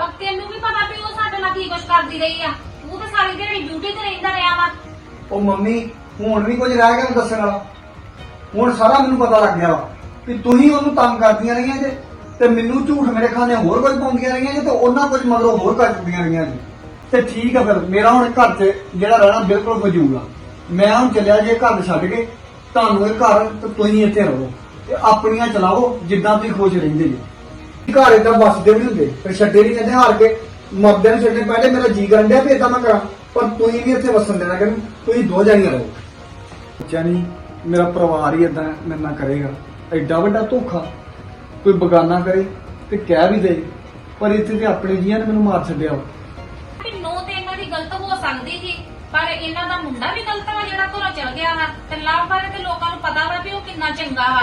ਪਰ ਤੈਨੂੰ ਵੀ ਪਤਾ ਵੀ ਉਹ ਸਾਡੇ ਨਾਲ ਕੀ ਕੁਛ ਕਰਦੀ ਰਹੀ ਆ। ਤੂੰ ਤਾਂ ਸਾਰੀ ਦਿਹਾੜੀ ਡਿਊਟੀ ਤੇ ਰਹਿੰਦਾ ਰਿਹਾ ਵਾ। ਉਹ ਮੰਮੀ, ਹੁਣ ਵੀ ਕੁਝ ਰਹਿ ਗਿਆ ਮੈਨੂੰ ਦੱਸਣ ਵਾਲਾ? ਹੁਣ ਸਾਰਾ ਮੈਨੂੰ ਪਤਾ ਲੱਗ ਗਿਆ ਵਾ ਕਿ ਤੁਸੀਂ ਉਹਨੂੰ ਤੰਗ ਕਰਦੀਆਂ ਰਹੀਆਂ ਜੇ ਤੇ ਮੈਨੂੰ ਝੂਠ ਮੇਰੇ ਖਾਨੇ ਹੋਰ ਕੁਝ ਪਾਉਂਦੀਆਂ ਰਹੀਆਂ ਜੇ ਤੇ ਉਹਨਾਂ ਕੁਝ ਮਗਰੋਂ ਹੋਰ ਕਰ ਚੁੱਕੀਆਂ ਰਹੀਆਂ ਜੀ। ਤੇ ਠੀਕ ਆ ਫਿਰ, ਮੇਰਾ ਹੁਣ ਘਰ 'ਚ ਜਿਹੜਾ ਰਹਿਣਾ ਬਿਲਕੁਲ ਫਜ਼ੂਲ ਆ। ਮੈਂ ਹੁਣ ਚੱਲਿਆ ਜੇ ਘਰ ਛੱਡ ਕੇ, ਤੁਹਾਨੂੰ ਇਹ ਘਰ ਤੇ ਤੁਸੀਂ ਇੱਥੇ ਰਹੋ ਤੇ ਆਪਣੀਆਂ ਚਲਾਓ ਜਿੱਦਾਂ ਤੁਸੀਂ ਖੁਸ਼ ਰਹਿੰਦੇ ਜੀ। ਘਰ ਇਦਾਂ ਬਸਦੇ ਵੀ ਨਹੀਂ ਹੁੰਦੇ ਫਿਰ ਛੱਡੇ ਨਹੀਂ ਜਾਂਦੇ ਹਾਰ ਕੇ ਮਰਦੇ ਨੂੰ ਛੱਡਣੇ ਪਹਿਲੇ ਮੇਰਾ ਜੀ ਕਰਨ ਡਿਆ ਵੀ ਇਦਾਂ ਮੈਂ ਕਰਾਂ। ਪਰ ਤੁਸੀਂ ਨਹੀਂ ਇੱਥੇ ਵਸਣ ਦੇਣਾ ਕਿ ਤੁਸੀਂ ਦੋ ਜਾਣੀਆਂ ਰਹੋ। ਬੱਚਾ ਨਹੀਂ ਮੇਰਾ ਪਰਿਵਾਰ ਹੀ ਇਦਾਂ ਮੇਰੇ ਨਾਲ ਕਰੇਗਾ। ਐਡਾ ਵੱਡਾ ਧੋਖਾ ਕੋਈ ਬਗਾਨਾ ਕਰੇ ਤੇ ਕਹਿ ਵੀ ਦੇ ਪਰ ਇੱਥੇ ਤੇ ਆਪਣੇ ਜੀਆਂ ਨੇ ਮੈਨੂੰ ਮਾਰ ਛੱਡਿਆ ਵਾ। ਵੀ ਨੋ ਤੇ ਇਹਨਾਂ ਦੀ ਗਲਤ ਹੋ ਸਕਦੀ ਸੀ ਪਰ ਇਹਨਾਂ ਦਾ ਮੁੰਡਾ ਵੀ ਗਲਤ ਵਾ ਜਿਹੜਾ ਘਰੋਂ ਚਲ ਗਿਆ ਵਾ ਤੇ ਲਾਭ ਬਾਰੇ ਤੇ ਲੋਕਾਂ ਨੂੰ ਪਤਾ ਵਾ ਵੀ ਉਹ ਕਿੰਨਾ ਚੰਗਾ ਵਾ।